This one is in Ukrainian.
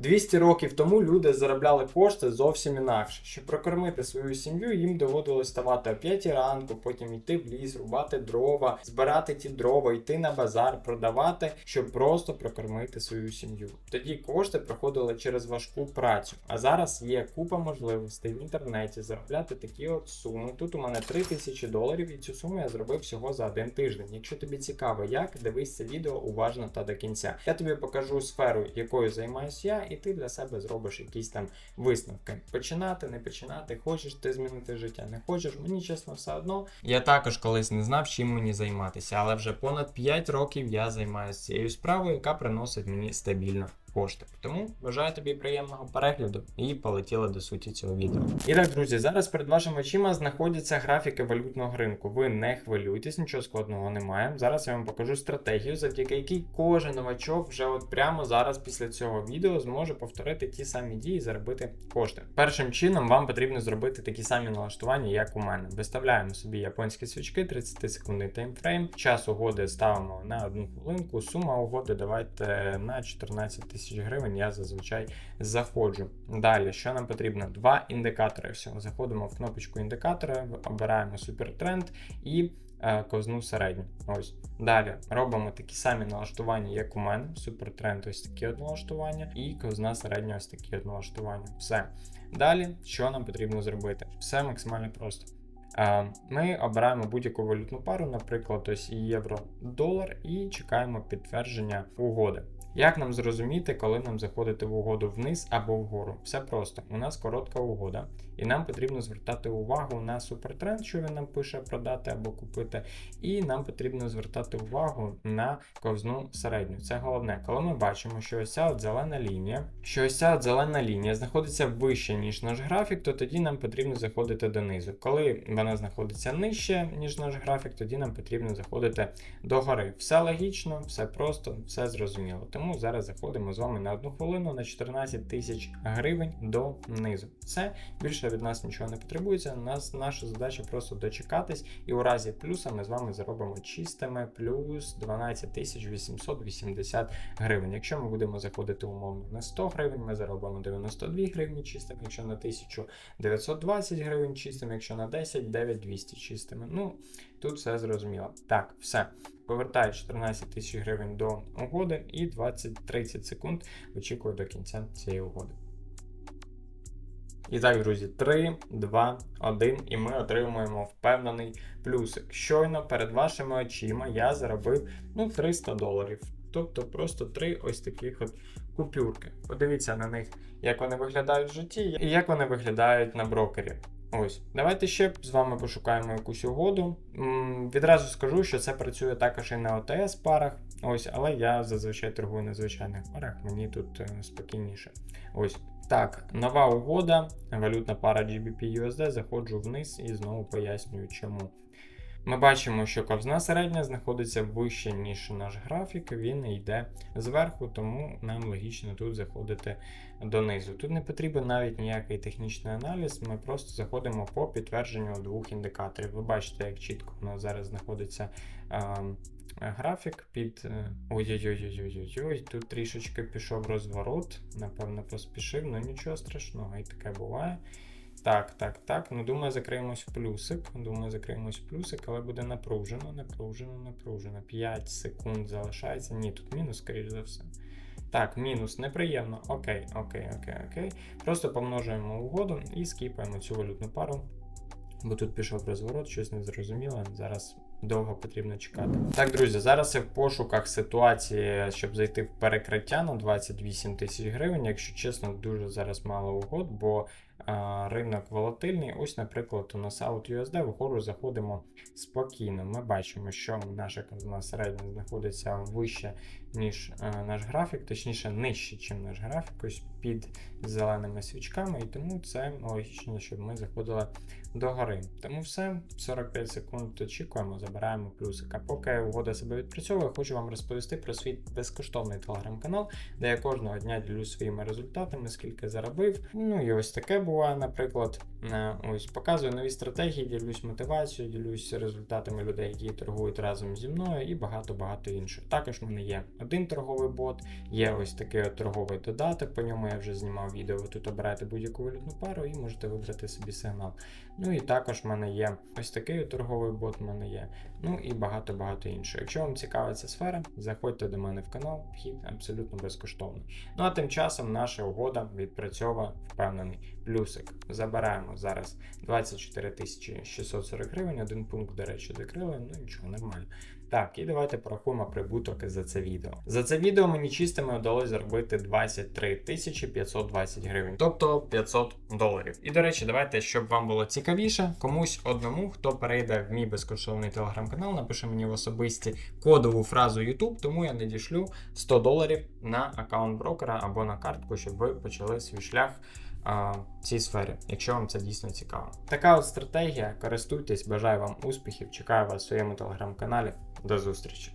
200 років тому люди заробляли кошти зовсім інакше. Щоб прокормити свою сім'ю, їм доводилось ставати о 5 ранку, потім йти в ліс, рубати дрова, збирати ті дрова, йти на базар, продавати, щоб просто прокормити свою сім'ю. Тоді кошти проходили через важку працю. А зараз є купа можливостей в інтернеті заробляти такі от суми. Тут у мене 3000 доларів, і цю суму я зробив всього за один тиждень. Якщо тобі цікаво, як дивись це відео уважно та до кінця. Я тобі покажу сферу, якою займаюся я, і ти для себе зробиш якісь там висновки. Починати, не починати, хочеш ти змінити життя, не хочеш, мені чесно, все одно. Я також колись не знав, чим мені займатися, але вже понад 5 років я займаюся цією справою, яка приносить мені стабільно кошти. Тому бажаю тобі приємного перегляду і полетіли до суті цього відео. І так, друзі, зараз перед вашими очима знаходяться графіки валютного ринку. Ви не хвилюйтесь, нічого складного немає. Зараз я вам покажу стратегію, завдяки якій кожен новачок вже от прямо зараз після цього відео зможе повторити ті самі дії і заробити кошти. Першим чином вам потрібно зробити такі самі налаштування, як у мене. Виставляємо собі японські свічки, 30 секундний таймфрейм. Час угоди ставимо на одну хвилинку. Сума угоди давайте на 14 тисяч гривень. Я зазвичай заходжу. Далі, що нам потрібно? Два індикатори. Всього заходимо в кнопочку індикатора, обираємо супертренд і е, ковзну середню. Ось. Далі робимо такі самі налаштування, як у мене. Супертренд, ось такі от налаштування, і ковзна середня, ось такі от налаштування. Все. Далі, що нам потрібно зробити? Все максимально просто. Е, Ми обираємо будь-яку валютну пару, наприклад, ось євро-долар, і чекаємо підтвердження угоди. Як нам зрозуміти, коли нам заходити в угоду вниз або вгору? Все просто. У нас коротка угода, і нам потрібно звертати увагу на супертренд, що він нам пише продати або купити. І нам потрібно звертати увагу на ковзну середню. Це головне, коли ми бачимо, що ось ця от зелена лінія, що ось ця от зелена лінія знаходиться вище, ніж наш графік, то тоді нам потрібно заходити донизу. Коли вона знаходиться нижче, ніж наш графік, тоді нам потрібно заходити догори. Все логічно, все просто, все зрозуміло. Тому зараз заходимо з вами на одну хвилину на 14 тисяч гривень донизу. Все більше від нас нічого не потребується. Нас наша задача просто дочекатись, і у разі плюса ми з вами заробимо чистими плюс 12 тисяч 880 гривень. Якщо ми будемо заходити умовно на 100 гривень, ми заробимо 92 гривні чистими, якщо на 1920 гривень чистими, якщо на 10 9200 чистими. Ну тут все зрозуміло. Так, все. Повертаю 14 тисяч гривень до угоди і 20-30 секунд очікую до кінця цієї угоди. І так, друзі, 3, 2, 1, і ми отримуємо впевнений плюсик. Щойно перед вашими очима я заробив ну, 300 доларів. Тобто просто три ось таких от купюрки. Подивіться на них, як вони виглядають в житті і як вони виглядають на брокері. Ось, давайте ще з вами пошукаємо якусь угоду. М, Відразу скажу, що це працює також і на ОТС парах. Ось, але я зазвичай торгую на звичайних парах, мені тут е, спокійніше. Ось. Так, нова угода, валютна пара GBP USD, заходжу вниз і знову пояснюю чому. Ми бачимо, що ковзна середня знаходиться вище, ніж наш графік, він йде зверху, тому нам логічно тут заходити донизу. Тут не потрібен навіть ніякий технічний аналіз, ми просто заходимо по підтвердженню двох індикаторів. Ви бачите, як чітко у нас зараз знаходиться графік під. е, Ой-ой-ой-ой-ой-ой, тут трішечки пішов розворот, напевно, поспішив, ну нічого страшного, і таке буває. Так, так, так. Ну, думаю, закриємось в плюсик. Думаю, закриємось в плюсик, але буде напружено, напружено, напружено. 5 секунд залишається. Ні, тут мінус, скоріш за все. Так, мінус неприємно. Окей, окей, окей, окей. Просто помножуємо угоду і скіпаємо цю валютну пару. Бо тут пішов розворот, щось незрозуміле. Зараз довго потрібно чекати. Так, друзі, зараз я в пошуках ситуації, щоб зайти в перекриття на 28 тисяч гривень. Якщо чесно, дуже зараз мало угод, бо а, ринок волатильний. Ось, наприклад, у нас Out USD вгору заходимо спокійно. Ми бачимо, що наша казна середня знаходиться вище, ніж е, наш графік, точніше нижче, ніж наш графік, ось під зеленими свічками, і тому це логічно, щоб ми заходили догори. Тому все, 45 секунд очікуємо, забираємо плюсик. А поки угода себе відпрацьовує, хочу вам розповісти про свій безкоштовний телеграм-канал, де я кожного дня ділюсь своїми результатами, скільки заробив. Ну і ось таке буває, наприклад. Е, Ось показую нові стратегії, ділюсь мотивацією, ділюсь результатами людей, які торгують разом зі мною, і багато-багато іншого. Також в мене є один торговий бот, є ось такий от торговий додаток, по ньому я вже знімав відео. Ви тут обираєте будь-яку валютну пару і можете вибрати собі сигнал. Ну і також в мене є ось такий торговий бот, в мене є. Ну і багато-багато іншого. Якщо вам цікава ця сфера, заходьте до мене в канал, вхід абсолютно безкоштовний. Ну а тим часом наша угода відпрацьовує впевнений плюсик. Забираємо зараз 24 640 гривень, один пункт, до речі, закрили, ну нічого, нормально. Так, і давайте порахуємо прибуток за це відео. За це відео мені чистими вдалося заробити 23 тисячі 520 гривень, тобто 500 доларів. І до речі, давайте, щоб вам було цікавіше, комусь одному, хто перейде в мій безкоштовний телеграм-канал, напише мені в особисті кодову фразу YouTube, тому я надішлю 100 доларів на аккаунт брокера або на картку, щоб ви почали свій шлях в цій сфері, якщо вам це дійсно цікаво. Така от стратегія. Користуйтесь, бажаю вам успіхів. Чекаю вас в своєму телеграм-каналі. До зустрічі!